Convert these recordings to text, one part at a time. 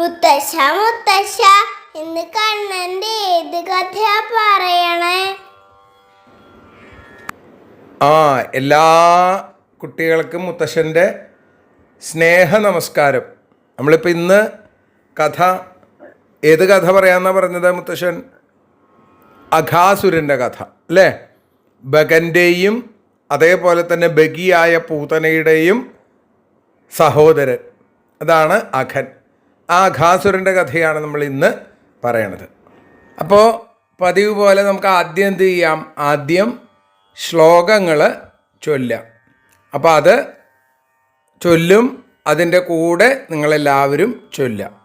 മുത്തശ്ശ മുത്തശ്ശ ഇന്ന് കണ്ണന്റെ ഏത് കഥയാ പറയണേ? ആ എല്ലാ കുട്ടികൾക്കും മുത്തശ്ശന്റെ സ്നേഹ നമസ്കാരം നമ്മളിപ്പോൾ ഇന്ന് കഥ ഏത് കഥ പറയാമെന്നാണ് പറഞ്ഞത് മുത്തശ്ശൻ? അഘാസുരന്റെ കഥ അല്ലേ? ബഗന്റെയും അതേപോലെ തന്നെ ബഗിയായ പൂതനയുടെയും സഹോദരൻ. അതാണ് അഖൻ. ആ ഖാസുരന്റെ കഥയാണ് നമ്മൾ ഇന്ന് പറയണത്. അപ്പോൾ പതിവ് പോലെ നമുക്ക് ആദ്യം എന്ത് ചെയ്യാം? ആദ്യം ശ്ലോകങ്ങൾ ചൊല്ലാം അപ്പോൾ അത് ചൊല്ലും അതിന്റെ കൂടെ നിങ്ങളെല്ലാവരും ചൊല്ലാം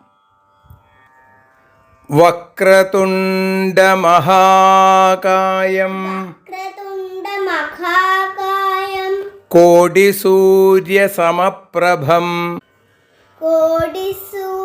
വക്രതുണ്ടമഹാകായം കോടി മഹാകായം കോടിസൂര്യസമപ്രഭം കോടി സൂര്യം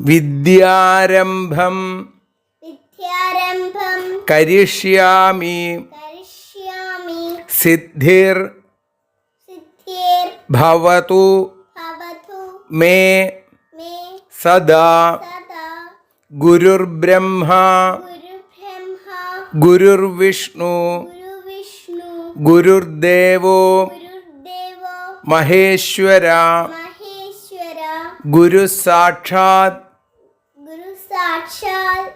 വിദ്യാരംഭം വിദ്യാരംഭം കരിഷ്യാമി കരിഷ്യാമി സിദ്ധിർ സിദ്ധിർ ഭവതു ഭവതു മേ മേ സദാ ഗുരുർബ്രഹ്മ ഗുരുർവിഷ്ണു ഗുരുർദേവോ മഹേശ്വര ഗുരു സാക്ഷാത്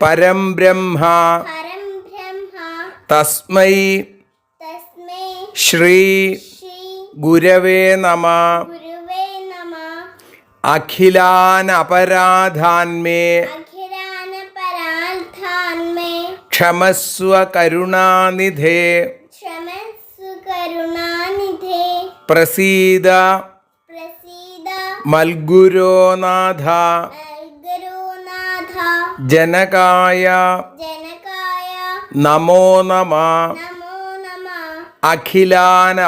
പരം ബ്രഹ്മ തസ്മൈ ശ്രീ ഗുരവേ നമ അഖിലാനപരാധാന്മേ ക്ഷമസ്വ കരുണാനിധേ പ്രസീദ മൽഗുരോനാഥ ഗുരുനാഥ ജനകായ നമോ നമ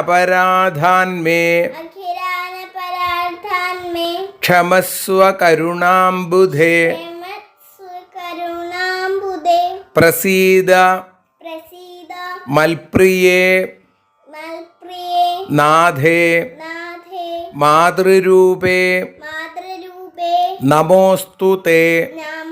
പരാധാന്മേ ക്ഷമസ്വ കരുണാംബുധേ പ്രസീദ മൽപ്രിയേ നാഥേ മാതൃരൂപേ നമോസ്തു തേ നമോസ്തുതേ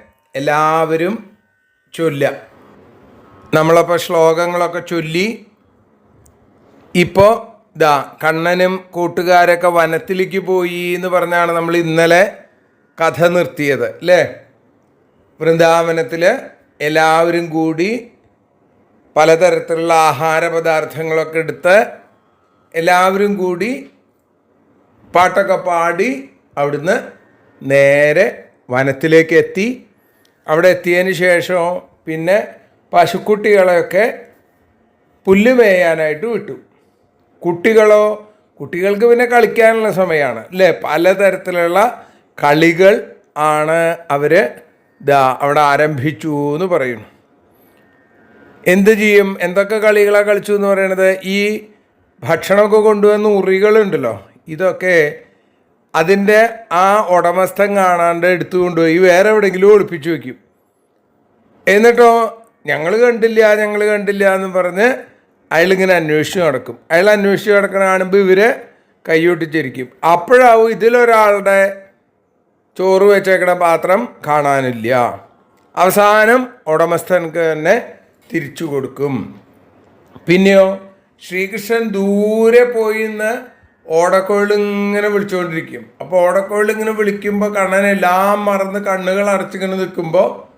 എല്ലാവരും ചൊല്ല നമ്മളപ്പോൾ ശ്ലോകങ്ങളൊക്കെ ചൊല്ലി ഇപ്പോൾ ഇതാ കണ്ണനും കൂട്ടുകാരൊക്കെ വനത്തിലേക്ക് പോയി എന്ന് പറഞ്ഞാണ് നമ്മൾ ഇന്നലെ കഥ നിർത്തിയത് അല്ലേ? വൃന്ദാവനത്തിൽ എല്ലാവരും കൂടി പലതരത്തിലുള്ള ആഹാര പദാർത്ഥങ്ങളൊക്കെ എടുത്ത് എല്ലാവരും കൂടി പാട്ടൊക്കെ പാടി അവിടുന്ന് നേരെ വനത്തിലേക്ക് എത്തി. അവിടെ എത്തിയതിന് ശേഷം പിന്നെ പശുക്കുട്ടികളെയൊക്കെ പുല്ല് മേയാനായിട്ട് വിട്ടു. കുട്ടികളോ കുട്ടികൾക്ക് പിന്നെ കളിക്കാനുള്ള സമയമാണ്. അല്ലേ? പലതരത്തിലുള്ള കളികൾ ആണ് അവർ ദാ അവിടെ ആരംഭിച്ചു എന്ന് പറയുന്നു. എന്ത് ചെയ്യും? എന്തൊക്കെ കളികളാണ് കളിച്ചു എന്ന് പറയണത്? ഈ ഭക്ഷണമൊക്കെ കൊണ്ടുവന്ന ഉറികളുണ്ടല്ലോ. ഇതൊക്കെ അതിന്റെ ആ ഉടമസ്ഥൻ കാണാണ്ട് എടുത്തു കൊണ്ടുപോയി വേറെ എവിടെയെങ്കിലും ഒളിപ്പിച്ചു വയ്ക്കും എന്നിട്ടോ ഞങ്ങൾ കണ്ടില്ല ഞങ്ങൾ കണ്ടില്ല എന്ന് പറഞ്ഞ് അയാളിങ്ങനെ അന്വേഷിച്ച് നടക്കും. അയാൾ അന്വേഷിച്ച് നടക്കണ കാണുമ്പോൾ ഇവരെ കൈയൊട്ടിച്ചിരിക്കും. അപ്പോഴാവും ഇതിലൊരാളുടെ ചോറ് വെച്ചേക്കണ പാത്രം കാണാനില്ല. അവസാനം ഉടമസ്ഥനക്ക് തന്നെ തിരിച്ചു കൊടുക്കും. പിന്നെയോ ശ്രീകൃഷ്ണൻ ദൂരെ പോയി ഇങ്ങനെ വിളിച്ചുകൊണ്ടിരിക്കും. അപ്പോൾ ഓടക്കോഴിൽ ഇങ്ങനെ വിളിക്കുമ്പോൾ കണ്ണനെല്ലാം മറന്ന് കണ്ണുകൾ അടച്ചിങ്ങനെ നിൽക്കുമ്പോൾ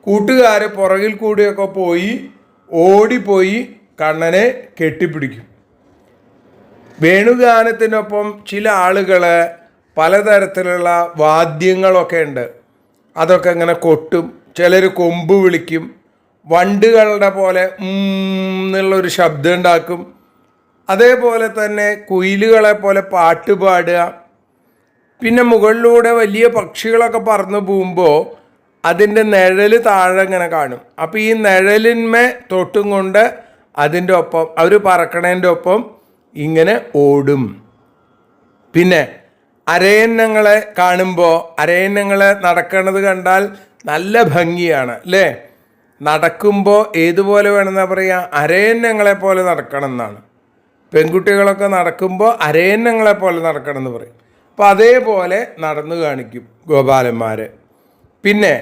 കൂട്ടുകാർ പുറകിൽ കൂടിയൊക്കെ പോയി ഓടിപ്പോയി കണ്ണനെ കെട്ടിപ്പിടിക്കും. വേണുഗാനത്തിനൊപ്പം ചില ആളുകൾ പലതരത്തിലുള്ള വാദ്യങ്ങളൊക്കെ ഉണ്ട്. അതൊക്കെ ഇങ്ങനെ കൊട്ടും. ചിലർ കൊമ്പ് വിളിക്കും. വണ്ടുകളുടെ പോലെ എന്നുള്ളൊരു ശബ്ദം ഉണ്ടാക്കും. അതേപോലെ തന്നെ കുയിലുകളെ പോലെ പാട്ട് പാടുക. പിന്നെ മുകളിലൂടെ വലിയ പക്ഷികളൊക്കെ പറന്നു പോകുമ്പോൾ അതിന്റെ നിഴൽ താഴെ ഇങ്ങനെ കാണും. അപ്പോൾ ഈ നിഴലിന്മേ തൊട്ടും കൊണ്ട് അതിന്റെ ഒപ്പം അവർ പറക്കണേന്റെ ഒപ്പം ഇങ്ങനെ ഓടും. പിന്നെ അരയന്നങ്ങളെ കാണുമ്പോൾ അരയന്നങ്ങളെ നടക്കണത് കണ്ടാൽ നല്ല ഭംഗിയാണ് അല്ലേ? നടക്കുമ്പോൾ ഏതുപോലെ വേണമെന്നാ പറയുക അരയന്നങ്ങളെ പോലെ നടക്കണം എന്നാണ് പെൺകുട്ടികളൊക്കെ നടക്കുമ്പോൾ അരയന്നങ്ങളെ പോലെ നടക്കണം എന്ന് പറയും. അപ്പോൾ അതേപോലെ നടന്നു കാണിക്കും ഗോപാലന്മാർ പിന്നെ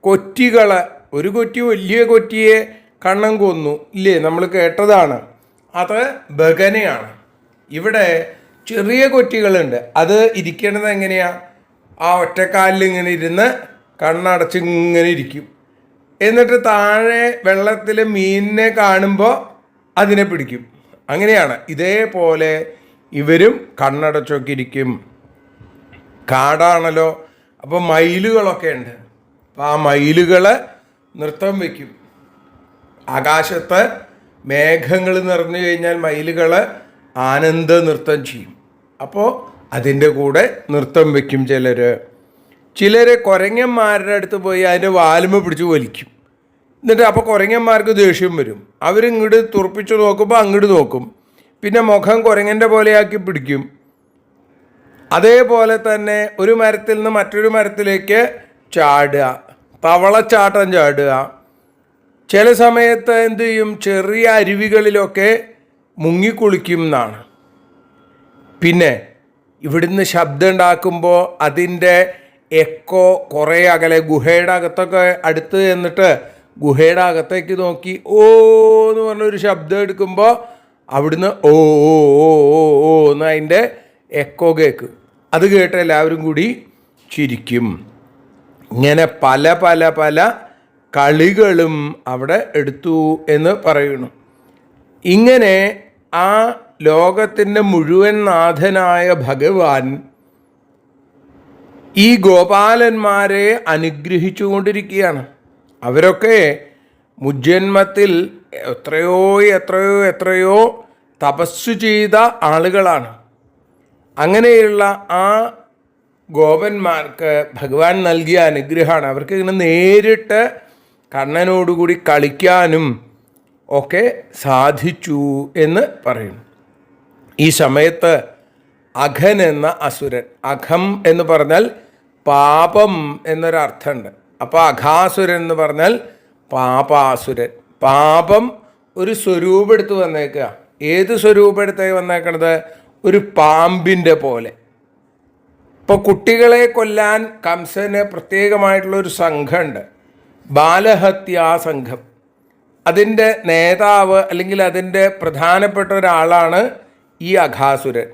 കൊറ്റികളെ ഒരു കൊറ്റി വലിയ കൊറ്റിയെ കണ്ണം കൊന്നു. ഇല്ലേ? നമ്മൾ കേട്ടതാണ്. അത് ബഗനയാണ്. ഇവിടെ ചെറിയ കൊറ്റികളുണ്ട്. അത് ഇരിക്കണത് എങ്ങനെയാണ് ആ ഒറ്റക്കാലിൽ ഇങ്ങനെ ഇരുന്ന് കണ്ണടച്ച് ഇങ്ങനെ ഇരിക്കും. എന്നിട്ട് താഴെ വെള്ളത്തിൽ മീനിനെ കാണുമ്പോൾ അതിനെ പിടിക്കും. അങ്ങനെയാണ്. ഇതേപോലെ ഇവരും കണ്ണടച്ചൊക്കെ ഇരിക്കും. കാടാണല്ലോ. അപ്പോൾ മയിലുകളൊക്കെ ഉണ്ട്. അപ്പോൾ ആ മയിലുകൾ നൃത്തം വയ്ക്കും ആകാശത്ത് മേഘങ്ങൾ നിറഞ്ഞു കഴിഞ്ഞാൽ മയിലുകൾ ആനന്ദ നൃത്തം ചെയ്യും. അപ്പോൾ അതിന്റെ കൂടെ നൃത്തം വയ്ക്കും ചിലർ ചിലർ കുരങ്ങന്മാരുടെ അടുത്ത് പോയി അതിന്റെ വാലുമ പിടിച്ച് വലിക്കും. എന്നിട്ട് അപ്പോൾ കുരങ്ങന്മാർക്ക് ദേഷ്യം വരും. അവരിങ്ങോട്ട് തുറപ്പിച്ച് നോക്കുമ്പോൾ അങ്ങോട്ട് നോക്കും. പിന്നെ മുഖം കുരങ്ങന്റെ പോലെയാക്കി പിടിക്കും. അതേപോലെ തന്നെ ഒരു മരത്തിൽ നിന്ന് മറ്റൊരു മരത്തിലേക്ക് ചാടുക. പവളച്ചാട്ടം ചാടുക. ചില സമയത്ത് എന്തു ചെയ്യും? ചെറിയ അരുവികളിലൊക്കെ മുങ്ങിക്കുളിക്കും എന്നാണ്. പിന്നെ ഇവിടുന്ന് ശബ്ദം ഉണ്ടാക്കുമ്പോൾ അതിന്റെ എക്കോ കുറേ അകലെ ഗുഹയുടെ അകത്തൊക്കെ അടുത്ത് എന്നിട്ട് ഗുഹയുടെ അകത്തേക്ക് നോക്കി ഓ എന്ന് പറഞ്ഞൊരു ശബ്ദം എടുക്കുമ്പോൾ അവിടുന്ന് ഓ ഓ ഓ ഓ എന്ന് അതിന്റെ എക്കോ കേക്ക്. അത് കേട്ട് എല്ലാവരും കൂടി ചിരിക്കും. ഇങ്ങനെ പല പല പല കളികളും അവിടെ എടുത്തു എന്ന് പറയുന്നു. ഇങ്ങനെ ആ ലോകത്തിന്റെ മുഴുവൻ നാഥനായ ഭഗവാൻ ഈ ഗോപാലന്മാരെ അനുഗ്രഹിച്ചുകൊണ്ടിരിക്കുകയാണ്. അവരൊക്കെ മുജ്ജന്മത്തിൽ എത്രയോ എത്രയോ എത്രയോ തപസ്സു ചെയ്ത ആളുകളാണ്. അങ്ങനെയുള്ള ആ ഗോപന്മാർക്ക് ഭഗവാൻ നൽകിയ അനുഗ്രഹമാണ്. അവർക്ക് ഇങ്ങനെ നേരിട്ട് കണ്ണനോടുകൂടി കളിക്കാനും ഒക്കെ സാധിച്ചു എന്ന് പറയുന്നു ഈ സമയത്ത് അഘൻ എന്ന അസുരൻ അഘം എന്ന് പറഞ്ഞാൽ പാപം എന്നൊരർത്ഥമുണ്ട്. അപ്പോൾ അഘാസുരൻ എന്ന് പറഞ്ഞാൽ പാപാസുരൻ. പാപം ഒരു സ്വരൂപം എടുത്ത് വന്നേക്കുക. ഏത് സ്വരൂപം എടുത്തേ വന്നേക്കണത്? ഒരു പാമ്പിന്റെ പോലെ. ഇപ്പോൾ കുട്ടികളെ കൊല്ലാൻ കംസന് പ്രത്യേകമായിട്ടുള്ള ഒരു സംഘമുണ്ട്. ബാലഹത്യാ സംഘം. അതിന്റെ നേതാവ് അല്ലെങ്കിൽ അതിന്റെ പ്രധാനപ്പെട്ട ഒരാളാണ് ഈ അഘാസുരൻ.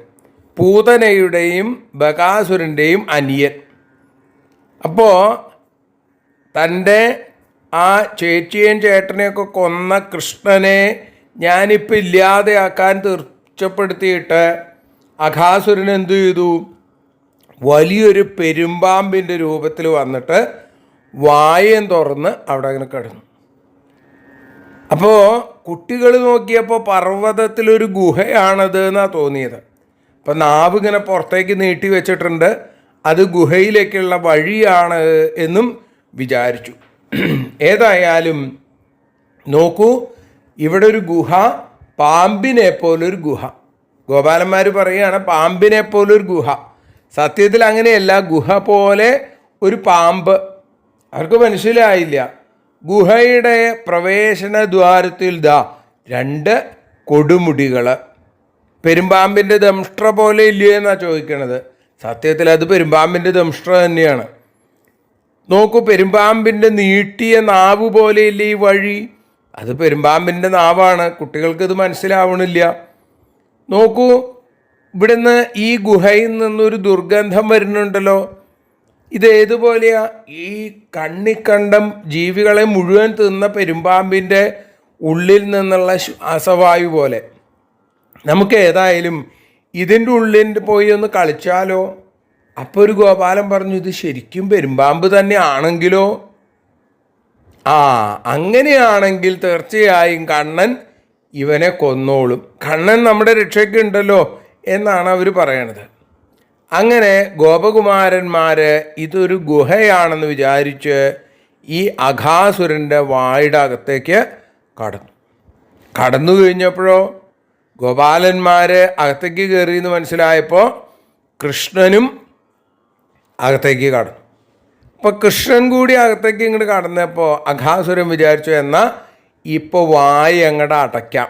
പൂതനയുടെയും ബകാസുരന്റെയും അനിയൻ. അപ്പോൾ തന്റെ ആ ചേച്ചിയെയും ചേട്ടനെയൊക്കെ കൊന്ന കൃഷ്ണനെ ഞാനിപ്പോൾ ഇല്ലാതെയാക്കാൻ തീർച്ചപ്പെടുത്തിയിട്ട് അഘാസുരൻ എന്തു ചെയ്തു? വലിയൊരു പെരുമ്പാമ്പിന്റെ രൂപത്തിൽ വന്നിട്ട് വായം തുറന്ന് അവിടെ അങ്ങനെ കിടന്നു. അപ്പോൾ കുട്ടികൾ നോക്കിയപ്പോൾ പർവതത്തിലൊരു ഗുഹയാണത് എന്നാണ് തോന്നിയത്. അപ്പം നാവ് ഇങ്ങനെ പുറത്തേക്ക് നീട്ടി വെച്ചിട്ടുണ്ട്. അത് ഗുഹയിലേക്കുള്ള വഴിയാണ് എന്നും വിചാരിച്ചു. ഏതായാലും നോക്കൂ ഇവിടെ ഒരു ഗുഹ പാമ്പിനെ പോലൊരു ഗുഹ. ഗോപാലന്മാർ പറയുകയാണ് പാമ്പിനെ പോലൊരു ഗുഹ. സത്യത്തിൽ അങ്ങനെയല്ല ഗുഹ പോലെ ഒരു പാമ്പ്. അവർക്ക് മനസ്സിലായില്ല. ഗുഹയുടെ പ്രവേശന ദ്വാരത്തിൽ ദാ രണ്ട് കൊടുമുടികൾ പെരുമ്പാമ്പിന്റെ ദംഷ്ട്ര പോലെ ഇല്ലയോ എന്നാണ് ചോദിക്കണത്? സത്യത്തിൽ അത് പെരുമ്പാമ്പിന്റെ ദംഷ്ട്ര തന്നെയാണ്. നോക്കൂ പെരുമ്പാമ്പിന്റെ നീട്ടിയ നാവ് പോലെയല്ലേ ഈ വഴി? അത് പെരുമ്പാമ്പിന്റെ നാവാണ്. കുട്ടികൾക്ക് ഇത് മനസ്സിലാവണില്ല. നോക്കൂ ഇവിടുന്ന് ഈ ഗുഹയിൽ നിന്നൊരു ദുർഗന്ധം വരുന്നുണ്ടല്ലോ. ഇത് ഏതുപോലെയാ? ഈ കണ്ണിക്കണ്ടം ജീവികളെ മുഴുവൻ തിന്ന പെരുമ്പാമ്പിന്റെ ഉള്ളിൽ നിന്നുള്ള ശ്വാസവായു പോലെ. നമുക്ക് ഏതായാലും ഇതിന്റെ ഉള്ളിൽ പോയി ഒന്ന് കളിച്ചാലോ? അപ്പോൾ ഒരു ഗോപാലൻ പറഞ്ഞു ഇത് ശരിക്കും പെരുമ്പാമ്പ് തന്നെ ആണെങ്കിലോ ആ അങ്ങനെയാണെങ്കിൽ തീർച്ചയായും കണ്ണൻ ഇവനെ കൊന്നോളും. കണ്ണൻ നമ്മുടെ രക്ഷയ്ക്ക് ഉണ്ടല്ലോ എന്നാണ് അവർ പറയണത്. അങ്ങനെ ഗോപകുമാരന്മാർ ഇതൊരു ഗുഹയാണെന്ന് വിചാരിച്ച് ഈ അഘാസുരന്റെ വായുടെ അകത്തേക്ക് കടന്നു. കടന്നു കഴിഞ്ഞപ്പോഴോ ഗോപാലന്മാർ അകത്തേക്ക് കയറി എന്ന് മനസ്സിലായപ്പോൾ കൃഷ്ണനും അകത്തേക്ക് കടന്നു. അപ്പോൾ കൃഷ്ണൻ കൂടി അകത്തേക്ക് ഇങ്ങോട്ട് കടന്നപ്പോൾ അഘാസുരൻ വിചാരിച്ചു എന്നാൽ ഇപ്പോൾ വായ അങ്ങോട്ട് അടയ്ക്കാം.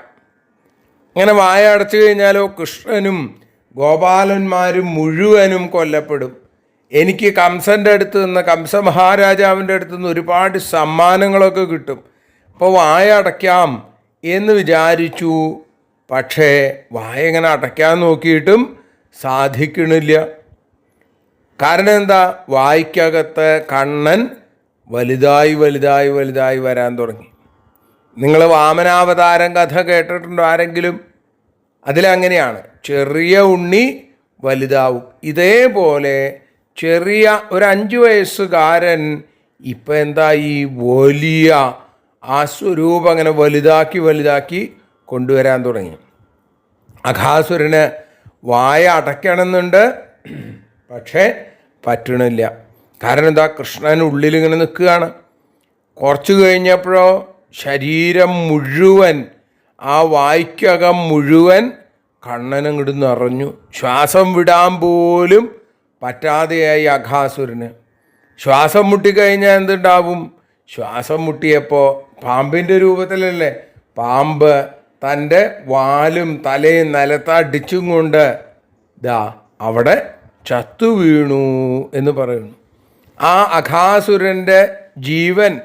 അങ്ങനെ വായ അടച്ചു കഴിഞ്ഞാലോ കൃഷ്ണനും ഗോപാലന്മാരും മുഴുവനും കൊല്ലപ്പെടും. എനിക്ക് കംസന്റെ അടുത്ത് നിന്ന് കംസ മഹാരാജാവിന്റെ അടുത്ത് നിന്ന് ഒരുപാട് സമ്മാനങ്ങളൊക്കെ കിട്ടും. അപ്പോൾ വായ അടയ്ക്കാം എന്ന് വിചാരിച്ചു. പക്ഷേ വായ ഇങ്ങനെ അടയ്ക്കാൻ നോക്കിയിട്ടും സാധിക്കണില്ല. കാരണം എന്താ? വായിക്കകത്ത് കണ്ണൻ വലുതായി വലുതായി വലുതായി വരാൻ തുടങ്ങി. നിങ്ങൾ വാമനാവതാരം കഥ കേട്ടിട്ടുണ്ടോ ആരെങ്കിലും? അതിലങ്ങനെയാണ്. ചെറിയ ഉണ്ണി വലുതാവും. ഇതേപോലെ ചെറിയ ഒരു അഞ്ച് വയസ്സുകാരൻ ഇപ്പം എന്താ ഈ വലിയ ആ സ്വരൂപം അങ്ങനെ വലുതാക്കി വലുതാക്കി കൊണ്ടുവരാൻ തുടങ്ങി. അഘാസുരന് വായ അടയ്ക്കണമെന്നുണ്ട്. പക്ഷേ പറ്റണില്ല. കാരണം എന്താ കൃഷ്ണൻ ഉള്ളിൽ ഇങ്ങനെ നിൽക്കുകയാണ്. കുറച്ച് കഴിഞ്ഞപ്പോഴോ ശരീരം മുഴുവൻ ആ വായ്ക്കകം മുഴുവൻ കണ്ണനങ്ങോട്ട് നിറഞ്ഞു. ശ്വാസം വിടാൻ പോലും പറ്റാതെയായി അഘാസുരന് ശ്വാസം മുട്ടിക്കഴിഞ്ഞാൽ എന്തുണ്ടാവും? ശ്വാസം മുട്ടിയപ്പോൾ പാമ്പിന്റെ രൂപത്തിലല്ലേ? പാമ്പ് തന്റെ വാലും തലയും നിലത്തടിച്ചും കൊണ്ട് ദാ അവിടെ ചത്തു വീണു എന്ന് പറയുന്നു. ആ അഘാസുരന്റെ ജീവൻ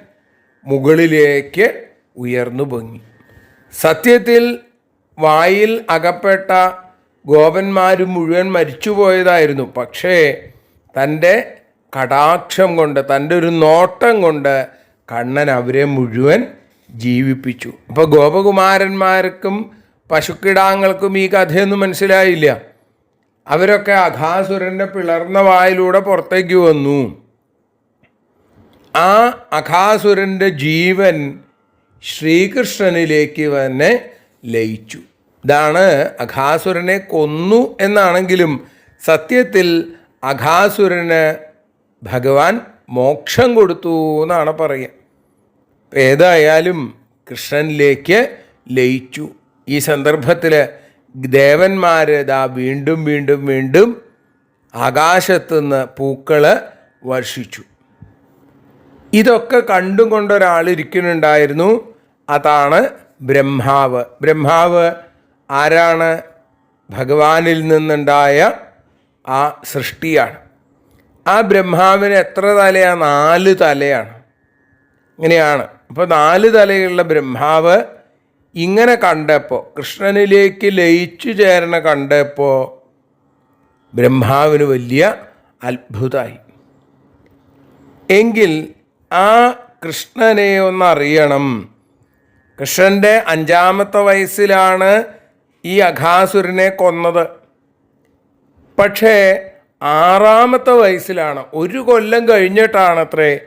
മുകളിലേക്ക് ഉയർന്നു പൊങ്ങി. സത്യത്തിൽ വായിൽ അകപ്പെട്ട ഗോപന്മാർ മുഴുവൻ മരിച്ചുപോയതായിരുന്നു. പക്ഷേ തന്റെ കടാക്ഷം കൊണ്ട് തന്റെ ഒരു നോട്ടം കൊണ്ട് കണ്ണൻ അവരെ മുഴുവൻ ജീവിപ്പിച്ചു. അപ്പോൾ ഗോപകുമാരന്മാർക്കും പശുക്കിടാങ്ങൾക്കും ഈ കഥയൊന്നും മനസ്സിലായില്ല. അവരൊക്കെ അഘാസുരന്റെ പിളർന്ന വായിലൂടെ പുറത്തേക്ക് വന്നു. ആ അഘാസുരന്റെ ജീവൻ ശ്രീകൃഷ്ണനിലേക്ക് തന്നെ ലയിച്ചു. ഇതാണ് അഘാസുരനെ കൊന്നു എന്നാണെങ്കിലും സത്യത്തിൽ അഘാസുരന് ഭഗവാൻ മോക്ഷം കൊടുത്തു എന്നാണ് പറയുക. ഏതായാലും കൃഷ്ണനിലേക്ക് ലയിച്ചു. ഈ സന്ദർഭത്തിൽ ദേവന്മാർ ഇതാ വീണ്ടും വീണ്ടും വീണ്ടും ആകാശത്തുനിന്ന് പൂക്കൾ വർഷിച്ചു. ഇതൊക്കെ കണ്ടും കൊണ്ടൊരാൾ ഇരിക്കുന്നുണ്ടായിരുന്നു. അതാണ് ബ്രഹ്മാവ്. ബ്രഹ്മാവ് ആരാണ്? ഭഗവാനിൽ നിന്നുണ്ടായ ആ സൃഷ്ടിയാണ്. ആ ബ്രഹ്മാവിന് എത്ര തലയാണ് നാല് തലയാണ്. ഇങ്ങനെയാണ്. അപ്പോൾ നാല് തലയുള്ള ബ്രഹ്മാവ് ഇങ്ങനെ കണ്ടപ്പോൾ കൃഷ്ണനിലേക്ക് ലയിച്ചു ചേരണ കണ്ടപ്പോൾ ബ്രഹ്മാവിന് വലിയ അത്ഭുതമായി എങ്കിൽ ആ കൃഷ്ണനെ ഒന്നറിയണം. കൃഷ്ണന്റെ അഞ്ചാമത്തെ വയസ്സിലാണ് ഈ അഘാസുരനെ കൊന്നത്. പക്ഷേ ആറാമത്തെ വയസ്സിലാണ്. ഒരു കൊല്ലം കഴിഞ്ഞിട്ടാണത്രേ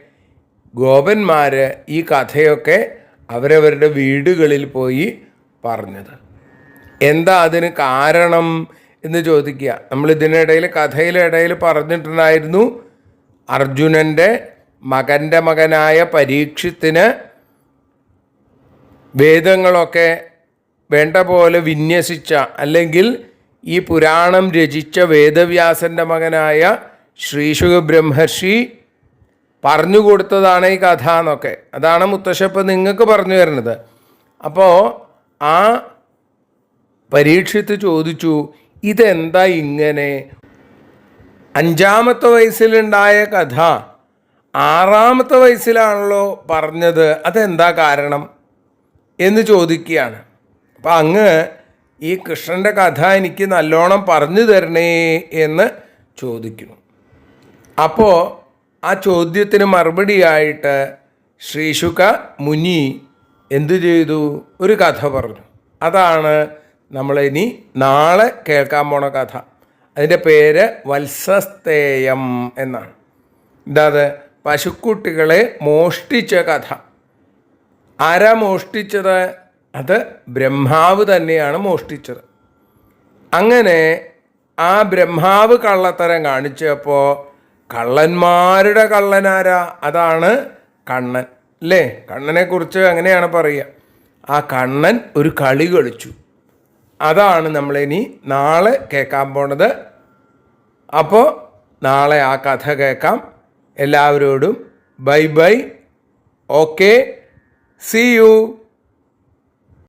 ഗോപന്മാർ ഈ കഥയൊക്കെ അവരവരുടെ വീടുകളിൽ പോയി പറഞ്ഞത്. എന്താ അതിന് കാരണം എന്ന് ചോദിക്കുക. നമ്മൾ ഇതിനിടയിൽ കഥയിലെ ഇടയിൽ പറഞ്ഞിട്ടുണ്ടായിരുന്നു അർജുനന്റെ മകന്റെ മകനായ പരീക്ഷത്തിന് വേദങ്ങളൊക്കെ വേണ്ട പോലെ വിന്യസിച്ച അല്ലെങ്കിൽ ഈ പുരാണം രചിച്ച വേദവ്യാസന്റെ മകനായ ശ്രീശുഖ ബ്രഹ്മർഷി പറഞ്ഞു കൊടുത്തതാണ് ഈ കഥ എന്നൊക്കെ. അതാണ് മുത്തശ്ശപ്പ് നിങ്ങൾക്ക് പറഞ്ഞു തരുന്നത്. അപ്പോൾ ആ പരീക്ഷിത്ത് ചോദിച്ചു ഇതെന്താ ഇങ്ങനെ? അഞ്ചാമത്തെ വയസ്സിലുണ്ടായ കഥ ആറാമത്തെ വയസ്സിലാണല്ലോ പറഞ്ഞത്. അതെന്താ കാരണം എന്ന് ചോദിക്കുകയാണ്. അപ്പം അങ്ങ് ഈ കൃഷ്ണന്റെ കഥ എനിക്ക് നല്ലോണം പറഞ്ഞു തരണേ എന്ന് ചോദിക്കുന്നു. അപ്പോൾ ആ ചോദ്യത്തിന് മറുപടിയായിട്ട് ശ്രീശുക മുനി എന്തു ചെയ്തു? ഒരു കഥ പറഞ്ഞു. അതാണ് നമ്മളിനി നാളെ കേൾക്കാൻ പോണ കഥ. അതിന്റെ പേര് വത്സസ്തേയം എന്നാണ്. ഇതാത് പശുക്കുട്ടികളെ മോഷ്ടിച്ച കഥ. ആരാ മോഷ്ടിച്ചത്? അത് ബ്രഹ്മാവ് തന്നെയാണ് മോഷ്ടിച്ചത്. അങ്ങനെ ആ ബ്രഹ്മാവ് കള്ളത്തരം കാണിച്ചപ്പോൾ കള്ളന്മാരുടെ കള്ളനാരാ? അതാണ് കണ്ണൻ. അല്ലേ? കണ്ണനെക്കുറിച്ച് അങ്ങനെയാണ് പറയുക. ആ കണ്ണൻ ഒരു കളി കളിച്ചു. അതാണ് നമ്മളിനി നാളെ കേൾക്കാൻ പോണത്. അപ്പോൾ നാളെ ആ കഥ കേൾക്കാം. എല്ലാവരോടും bye bye. Okay. See you